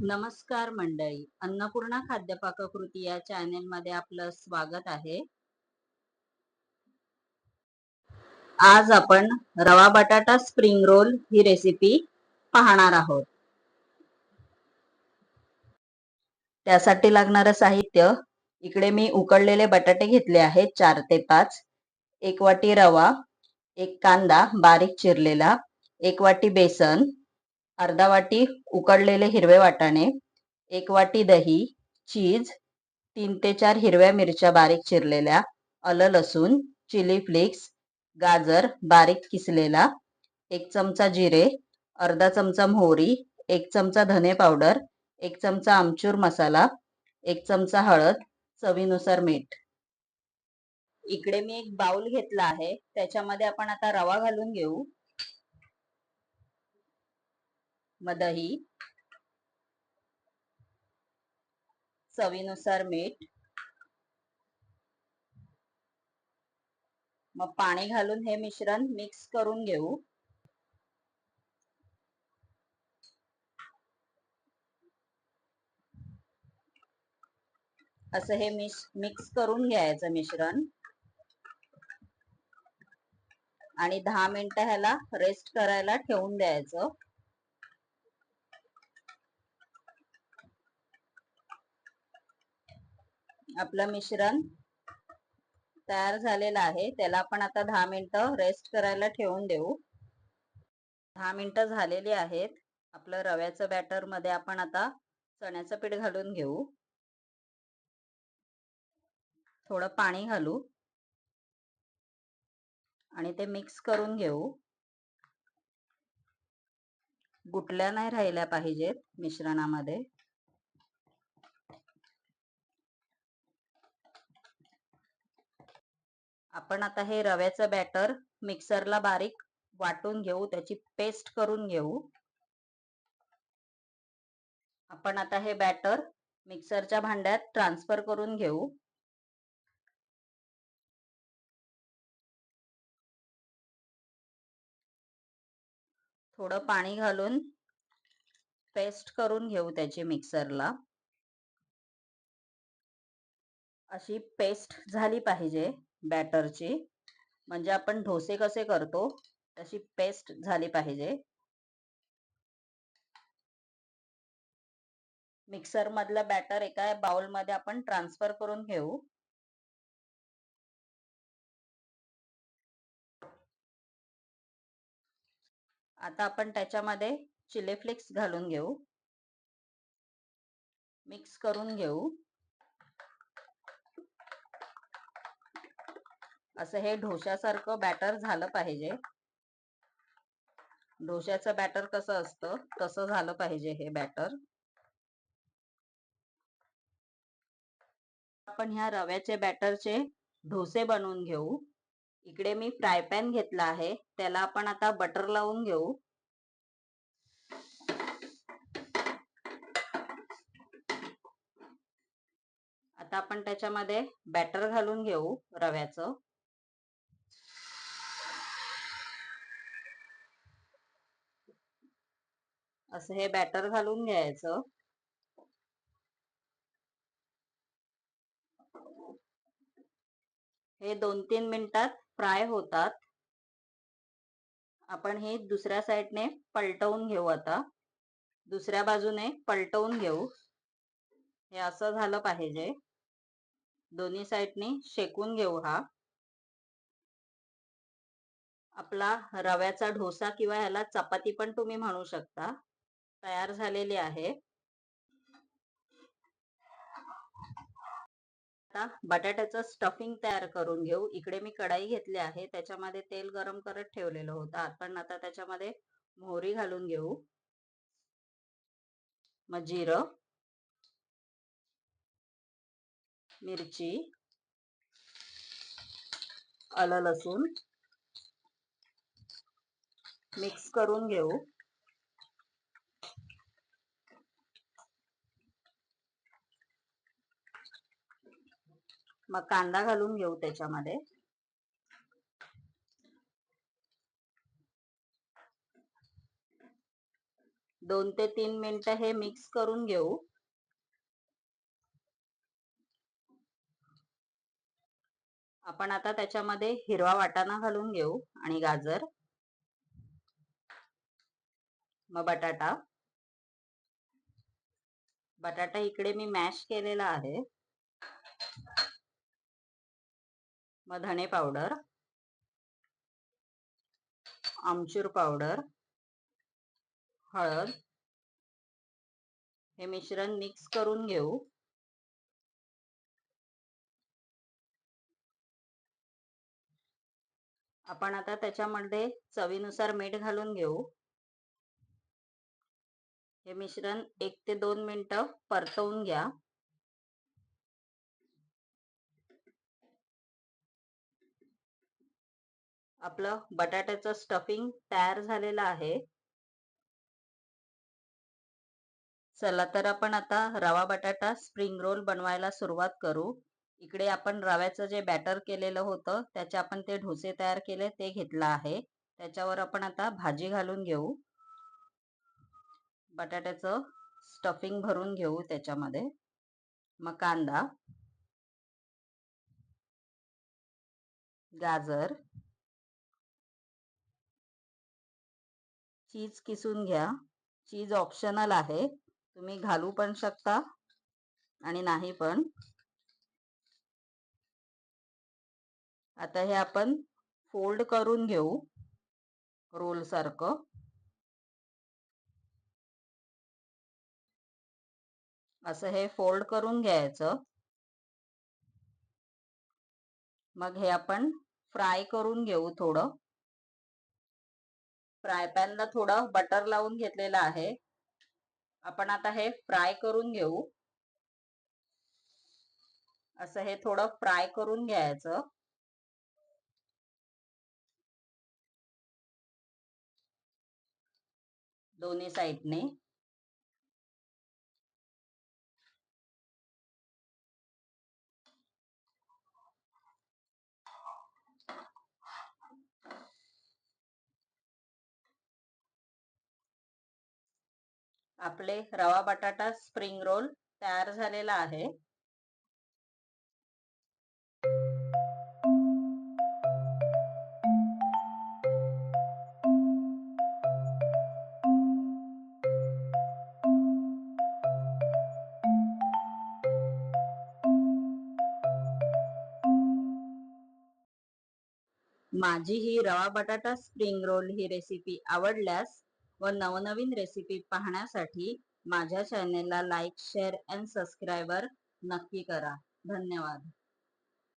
नमस्कार मंडळी. अन्नपूर्णा खाद्यपाककृती या चॅनेल मध्ये आपलं स्वागत आहे. आज आपण रवा बटाटा स्प्रिंग रोल ही रेसिपी पाहणार आहोत. त्यासाठी लागणारं साहित्य इकडे मी उकडलेले बटाटे घेतले आहेत चार ते पाच. एक वाटी रवा एक कांदा बारीक चिरलेला एक वाटी बेसन अर्धा वाटी उकडलेले हिरवे वाटाणे एक वाटी दही चीज तीन ते चार हिरव्या मिरच्या बारीक चिरलेल्या अल लसूण चिली फ्लेक्स गाजर बारीक किसलेला एक चमचा जिरे अर्धा चमचा मोहरी एक चमचा धने पावडर एक चमचा आमचूर मसाला एक चमचा हळद चवीनुसार मीठ. इकडे मी एक बाउल घेतला आहे त्याच्यामध्ये आपण आता रवा घालून घेऊ. मग दही चवीनुसार मीठ. मग पाणी घालून हे मिश्रण मिक्स करून घेऊ. असं हे मिक्स करून घ्यायचं मिश्रण. आणि दहा मिनिटं ह्याला रेस्ट करायला ठेवून द्यायचं. आपलं मिश्रण तयार झालेलं आहे. त्याला आपण आता दहा मिनटं रेस्ट करायला ठेवून देऊ. दहा मिनिटं झालेली आहेत. आपलं रव्याचं बॅटरमध्ये आपण आता चण्याचं पीठ घालून घेऊ. थोडं पाणी घालू. आणि ते मिक्स करून घेऊ. गुटल्या नाही राहिल्या पाहिजेत मिश्रणामध्ये. आपण आता हे रव्याचं बॅटर मिक्सरला बारीक वाटून घेऊ त्याची पेस्ट करून घेऊ. आपण आता हे बॅटर मिक्सरच्या भांड्यात ट्रान्सफर करून घेऊ. थोडं पाणी घालून पेस्ट करून घेऊ त्याची मिक्सरला अशी पेस्ट झाली पाहिजे. बॅटरची. म्हणजे आपण ढोसे कसे करतो तशी पेस्ट झाली पाहिजे. मिक्सरमधलं बॅटर एका बाउलमध्ये आपण ट्रान्सफर करून घेऊ. आता आपण त्याच्यामध्ये चिली फ्लेक्स घालून घेऊ. मिक्स करून घेऊ. असं हे ढोशासारखं बॅटर झालं पाहिजे. डोश्याचं बॅटर कसं असतं? तसं झालं पाहिजे हे बॅटर आपण ह्या रव्याचे बॅटरचे ढोसे बनवून घेऊ. इकडे मी फ्राय पॅन घेतला आहे. त्याला आपण आता बटर लावून घेऊ. आता आपण त्याच्यामध्ये बॅटर घालून घेऊ रव्याचं. असं हे बॅटर घालून घ्यायचं. हे दोन तीन मिनिटात फ्राय होतात. आपण हे दुसऱ्या साईडने पलटवून घेऊ आता. दुसऱ्या बाजूने पलटवून घेऊ. हे असं झालं पाहिजे. दोन्ही साईडने शेकून घेऊ हा. आपला रव्याचा ढोसा किंवा ह्याला चपाती पण तुम्ही म्हणू शकता. तयार झालेली आहे आता बटाट्याचं स्टफिंग तयार करून घेऊ. इकडे मी कढाई घेतली आहे. त्याच्यामध्ये तेल गरम करत ठेवलेलं होतं. आपण आता त्याच्यामध्ये मोहरी घालून घेऊ. मग जिरं. मिरची. आलं लसूण. मिक्स करून घेऊ. मग कांदा घालून घेऊ त्याच्यामध्ये. दोन ते तीन मिनिटं हे मिक्स करून घेऊ. आपण आता त्याच्यामध्ये हिरवा वाटाणा घालून घेऊ आणि गाजर. मग बटाटा. बटाटा इकडे मी मॅश केलेला आहे. मग धणे पावडर. आमचूर पावडर. हळद. हे मिश्रण मिक्स करून घेऊ. आपण आता त्याच्यामध्ये चवीनुसार मीठ घालून घेऊ. हे मिश्रण एक ते दोन मिनटं परतवून घ्या. आपलं बटाट्याचं स्टफिंग तयार झालेलं आहे. चला तर आपण आता रवा बटाटा स्प्रिंग रोल बनवायला सुरुवात करू. इकडे आपण रव्याचं जे बॅटर केलेलं होतं त्याचे आपण ते ढोसे तयार केले ते घेतलं आहे. त्याच्यावर आपण आता भाजी घालून घेऊ. बटाट्याचं स्टफिंग भरून घेऊ त्याच्यामध्ये. मग कांदा गाजर चीज किसून घ्या. चीज ऑप्शनल आहे. तुम्ही घालू पण शकता आणि नाही पण. आता हे आपण फोल्ड करून घेऊ. रोल सारखं. असं हे फोल्ड करून घ्यायचं. मग हे आपण फ्राय करून घेऊ थोडं. फ्राय पॅनला थोडं बटर लावून घेतलेलं आहे. आपण आता हे फ्राय करून घेऊ. असं हे थोडं फ्राय करून घ्यायचं. दोन्ही साईडने. आपले रवा बटाटा स्प्रिंग रोल तयार झालेला आहे. माझी ही रवा बटाटा स्प्रिंग रोल ही रेसिपी आवडल्यास व नवनवीन रेसिपी पाहण्यासाठी माझ्या चॅनेलला लाईक शेअर अँड सबस्क्राईबर नक्की करा. धन्यवाद.